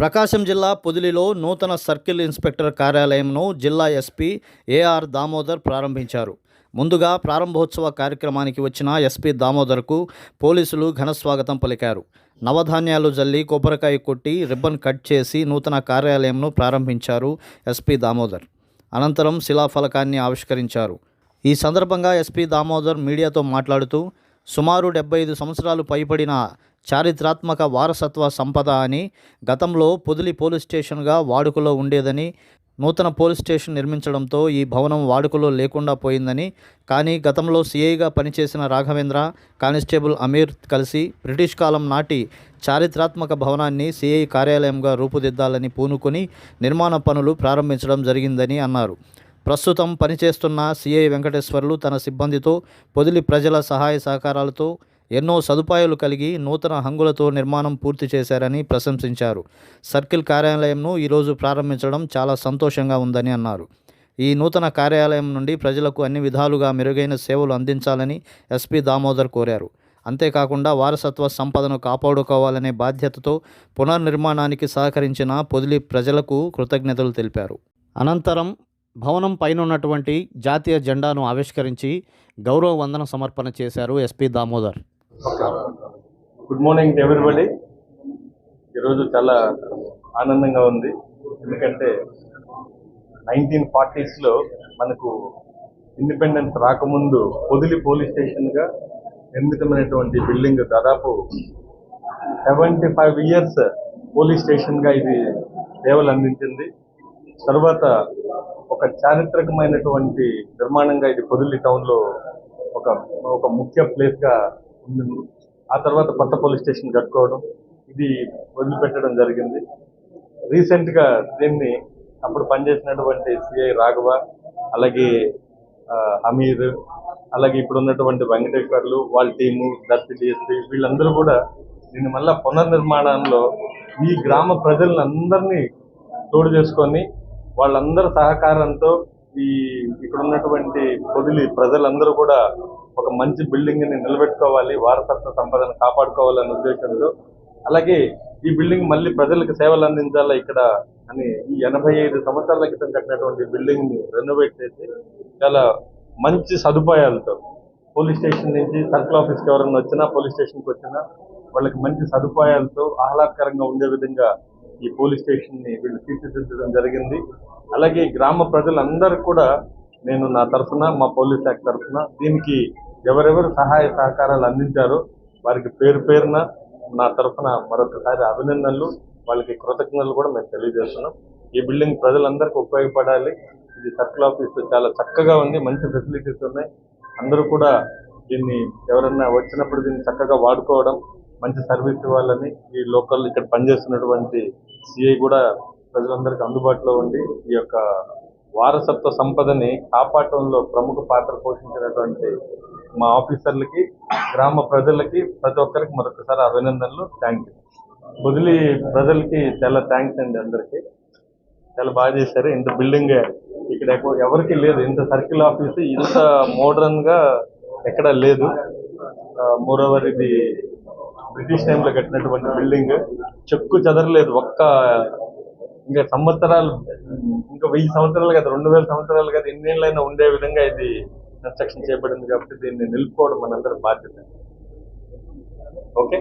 ప్రకాశం జిల్లా పొదిలిలో నూతన circle inspector కార్యాలయంను జిల్లా ఎస్పీ ఏఆర్ దామోదర్ ప్రారంభించారు. ముందుగా ప్రారంభోత్సవ కార్యక్రమానికి వచ్చిన ఎస్పీ దామోదర్కు పోలీసులు ఘనస్వాగతం పలికారు. నవధాన్యాలు జల్లి కొబ్బరికాయ కొట్టి రిబ్బన్ కట్ చేసి నూతన కార్యాలయంను ప్రారంభించారు ఎస్పీ దామోదర్. అనంతరం శిలాఫలకాన్ని ఆవిష్కరించారు. ఈ సందర్భంగా ఎస్పీ దామోదర్ మీడియాతో మాట్లాడుతూ సుమారు డెబ్బై ఐదు సంవత్సరాలు పైబడిన చారిత్రాత్మక వారసత్వ సంపద అని గతంలో పొదిలి పోలీస్ స్టేషన్గా వాడుకలో ఉండేదని నూతన పోలీస్ స్టేషన్ నిర్మించడంతో ఈ భవనం వాడుకలో లేకుండా పోయిందని కానీ గతంలో సీఐగా పనిచేసిన రాఘవేంద్ర కానిస్టేబుల్ అమీర్ కలిసి బ్రిటిష్ కాలం నాటి చారిత్రాత్మక భవనాన్ని సిఐ కార్యాలయంగా రూపుదిద్దాలని పూనుకొని నిర్మాణ పనులు ప్రారంభించడం జరిగిందని అన్నారు. ప్రస్తుతం పనిచేస్తున్న సిఐ వెంకటేశ్వర్లు తన సిబ్బందితో పొదిలి ప్రజల సహాయ సహకారాలతో ఎన్నో సదుపాయాలు కలిగి నూతన హంగులతో నిర్మాణం పూర్తి చేశారని ప్రశంసించారు. సర్కిల్ కార్యాలయంను ఈరోజు ప్రారంభించడం చాలా సంతోషంగా ఉందని అన్నారు. ఈ నూతన కార్యాలయం నుండి ప్రజలకు అన్ని విధాలుగా మెరుగైన సేవలు అందించాలని ఎస్పీ దామోదర్ కోరారు. అంతేకాకుండా వారసత్వ సంపదను కాపాడుకోవాలనే బాధ్యతతో పునర్నిర్మాణానికి సహకరించిన పొదిలి ప్రజలకు కృతజ్ఞతలు తెలిపారు. అనంతరం భవనం పైన ఉన్నటువంటి జాతీయ జెండాను ఆవిష్కరించి గౌరవ వందన సమర్పణ చేశారు SP Damodar. Good morning everybody. ఈరోజు చాలా ఆనందంగా ఉంది. ఎందుకంటే నైన్టీన్ ఫార్టీస్లో మనకు ఇండిపెండెన్స్ రాకముందు పొదిలి పోలీస్ స్టేషన్గా నిర్మితమైనటువంటి బిల్డింగ్ దాదాపు సెవెంటీ ఫైవ్ ఇయర్స్ పోలీస్ స్టేషన్గా ఇది సేవలు అందించింది. తర్వాత ఒక చారిత్రకమైనటువంటి నిర్మాణంగా ఇది పొదిలి టౌన్లో ఒక ఒక ముఖ్య ప్లేస్గా ఉంది ఆ తర్వాత కొత్త పోలీస్ స్టేషన్ కట్టుకోవడం ఇది వదిలిపెట్టడం జరిగింది. రీసెంట్గా దీన్ని అప్పుడు పనిచేసినటువంటి సిఐ రాఘవ అలాగే అమీర్ అలాగే ఇప్పుడు ఉన్నటువంటి వెంకటేశ్వర్లు వాళ్ళ టీము దర్శి డిఎస్పీ వీళ్ళందరూ కూడా దీన్ని మళ్ళా పునర్నిర్మాణంలో ఈ గ్రామ ప్రజలందరినీ తోడు చేసుకొని వాళ్ళందరి సహకారంతో ఈ ఇక్కడ ఉన్నటువంటి పొదిలి ప్రజలందరూ కూడా ఒక మంచి బిల్డింగ్ని నిలబెట్టుకోవాలి వారసత్వ సంపదను కాపాడుకోవాలనే ఉద్దేశంతో. అలాగే ఈ బిల్డింగ్ మళ్ళీ ప్రజలకు సేవలు అందించాలా ఇక్కడ అని ఈ ఎనభై ఐదు సంవత్సరాల క్రితం కట్టినటువంటి బిల్డింగ్ని రెనోవేట్ చేసి చాలా మంచి సదుపాయాలతో పోలీస్ స్టేషన్ నుంచి సర్కిల్ ఆఫీస్కి ఎవరైనా వచ్చినా పోలీస్ స్టేషన్కి వచ్చినా వాళ్ళకి మంచి సదుపాయాలతో ఆహ్లాదకరంగా ఉండే విధంగా ఈ పోలీస్ స్టేషన్ని వీళ్ళు తీర్చిదిద్దడం జరిగింది. అలాగే గ్రామ ప్రజలందరూ కూడా నేను నా తరఫున మా పోలీస్ శాఖ తరఫున దీనికి ఎవరెవరు సహాయ సహకారాలు అందించారో వారికి పేరు పేరున నా తరఫున మరొకసారి అభినందనలు. వాళ్ళకి కృతజ్ఞతలు కూడా మేము తెలియజేస్తున్నాం. ఈ బిల్డింగ్ ప్రజలందరికీ ఉపయోగపడాలి. ఇది సర్కిల్ ఆఫీస్ చాలా చక్కగా ఉంది మంచి ఫెసిలిటీస్ ఉన్నాయి. అందరూ కూడా దీన్ని ఎవరన్నా వచ్చినప్పుడు దీన్ని చక్కగా వాడుకోవడం మంచి సర్వీస్ ఇవ్వాలని ఈ లోకల్ ఇక్కడ పనిచేస్తున్నటువంటి సిఐ కూడా ప్రజలందరికీ అందుబాటులో ఉండి ఈ యొక్క వారసత్వ సంపదని కాపాడటంలో ప్రముఖ పాత్ర పోషించినటువంటి మా ఆఫీసర్లకి గ్రామ ప్రజలకి ప్రతి ఒక్కరికి మరొకసారి అభినందనలు. థ్యాంక్ యూ బదిలీ ప్రజలకి చాలా థ్యాంక్స్ అండి అందరికీ. చాలా బాగా చేశారు. ఇంత బిల్డింగ్ ఇక్కడ ఎవరికి లేదు. ఇంత సర్కిల్ ఆఫీస్ ఇంత మోడర్న్గా ఎక్కడ లేదు. మోరోవర్ ఇది బ్రిటిష్ టైంలో లో కట్టినటువంటి బిల్డింగ్. చెక్కు చెదరలేదు. ఒక్క ఇంకా సంవత్సరాలు ఇంకా వెయ్యి సంవత్సరాలు కదా రెండు వేల సంవత్సరాలు కదా ఎన్నేళ్ళైనా ఉండే విధంగా ఇది కన్స్ట్రక్షన్ చేయబడింది కాబట్టి దీన్ని నిలుపుకోవడం మనందరి బాధ్యత. ఓకే?